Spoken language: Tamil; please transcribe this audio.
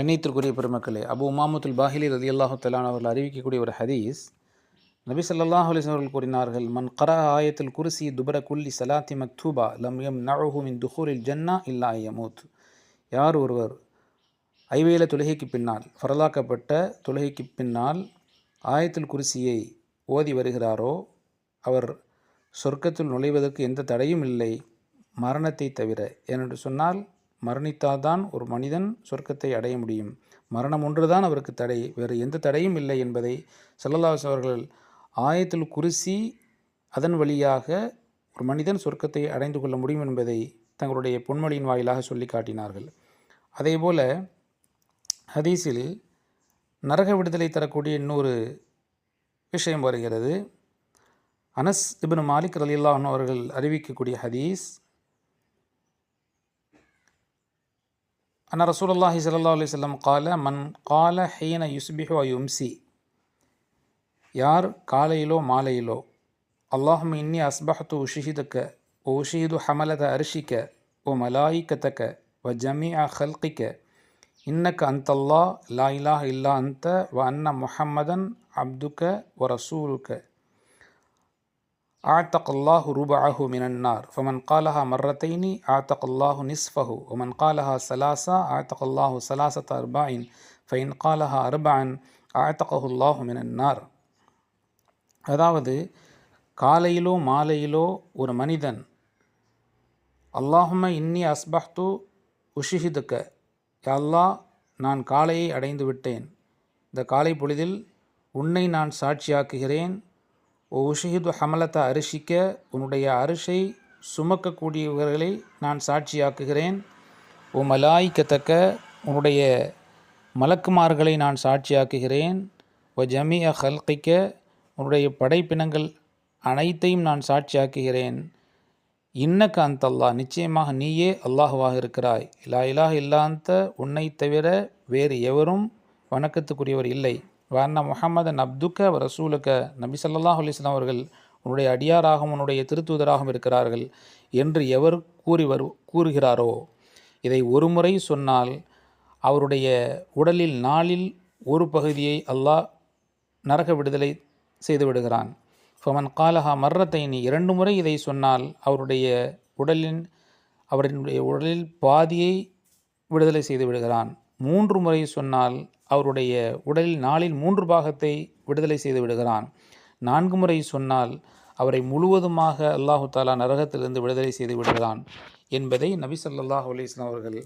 கண்ணியத்திற்குரிய பெருமக்களே அபு உமாமத்துல் பாஹிலி ரதி அல்லாஹு தலான் அவர்கள் அறிவிக்கக்கூடிய ஒரு ஹதீஸ். நபி சல்லாஹ் அவர்கள் கூறினார்கள் மன் கரா ஆயத்தில் குருசி துபர குல்லி சலாத்தி மக்தூபா லம் எம் நழுஹுமின் துஹூரில் ஜன்னா இல்லா யமூத். யார் ஒருவர் ஐவேல தொழுகைக்கு பின்னால் ஃபரலாக்கப்பட்ட தொழுகைக்கு பின்னால் ஆயத்தில் குருசியை ஓதி வருகிறாரோ அவர் சொர்க்கத்தில் நுழைவதற்கு எந்த தடையும் இல்லை மரணத்தை தவிர ஏனென்று சொன்னால் மரணித்தால்தான் ஒரு மனிதன் சொர்க்கத்தை அடைய முடியும். மரணம் ஒன்றுதான் அவருக்கு தடை. வேறு எந்த தடையும் இல்லை என்பதை செல்லல்லாஸ் அவர்கள் ஆயத்தில் குருசி அதன் வழியாக ஒரு மனிதன் சொர்க்கத்தை அடைந்து கொள்ள முடியும் என்பதை தங்களுடைய பொன்மொழியின் வாயிலாக சொல்லி காட்டினார்கள். அதேபோல ஹதீஸில் நரக விடுதலை தரக்கூடிய இன்னொரு விஷயம் வருகிறது. அனஸ் இபின் மாலிக் ரலியல்லாஹு அவர்கள் அறிவிக்கக்கூடிய ஹதீஸ் أن رسول الله صلى الله عليه وسلم قال من قال حين يصبح ويمسي யார் காலையிலோ மாலையிலோ அல்லாஹும் இன்னி அஸ்பஹத்து உஷிஹிதுக்க ஓ உஷிஹிது ஹமலத அரிஷிக்க ஓ மலாயிக்கத்தக்க வ ஜமீஅ ஹல்கிக்க இன்னக்க அந்தல்லா லா இலாஹ இல்லா அந்த வ அன்ன முஹம்மதன் அப்துக்க வ ரசூலுக்க أعتق الله ربعه من النار فمن قالها مرتين أعتق الله نصفه ومن قالها ثلاثة أعتق الله ثلاثة أرباع فإن قالها أربعا أعتقه الله من النار அதாவது காலையிலோ மாலையிலோ ஒரு மனிதன் அல்லாஹும இன்னி அஸ்பஹ்து உஷிஹிதுக்க அல்லா நான் காலையை அடைந்து விட்டேன் இந்த காலை பொழுதில் உன்னை நான் சாட்சியாக்குகிறேன் ஓ உஷிஹிது ஹமலத்தை அரிசிக்க உன்னுடைய அரிசை சுமக்கக்கூடியவர்களை நான் சாட்சியாக்குகிறேன். ஓ மலாய்க்கத்தக்க உன்னுடைய மலக்குமார்களை நான் சாட்சியாக்குகிறேன். ஓ ஜமிய ஹல்கிக்க உன்னுடைய படைப்பினங்கள் அனைத்தையும் நான் சாட்சியாக்குகிறேன். இன்னக்க அந்த அல்லாஹ் நிச்சயமாக நீயே அல்லாஹுவாக இருக்கிறாய். இலா இலாஹ் இல்லாந்த உன்னை தவிர வேறு எவரும் வணக்கத்துக்குரியவர் இல்லை. வண்ண முகமது அப்துக்க ரசூலுக்க நபி சல்லாஹ் அலிஸ்லாம் அவர்கள் உன்னுடைய அடியாராகவும் உன்னுடைய திருத்தூதராகவும் இருக்கிறார்கள் என்று எவர் கூறி வரு கூறுகிறாரோ? இதை ஒரு முறை சொன்னால் அவருடைய உடலில் நாளில் ஒரு பகுதியை அல்லாஹ் நரக விடுதலை செய்து விடுகிறான். ஃபமன் காலஹா மர்ரத்தைனி. இரண்டு முறை இதை சொன்னால் அவருடைய உடலின் அவருடைய உடலில் பாதியை விடுதலை செய்து விடுகிறான். மூன்று முறை சொன்னால் அவருடைய உடலில் நாளில் மூன்று பாகத்தை விடுதலை செய்து விடுகிறான். நான்கு முறை சொன்னால் அவரை முழுவதுமாக அல்லாஹு தாலா நரகத்திலிருந்து விடுதலை செய்து விடுகிறான் என்பதை நபி சல்லாஹ் அலிஸ்லாம் அவர்கள்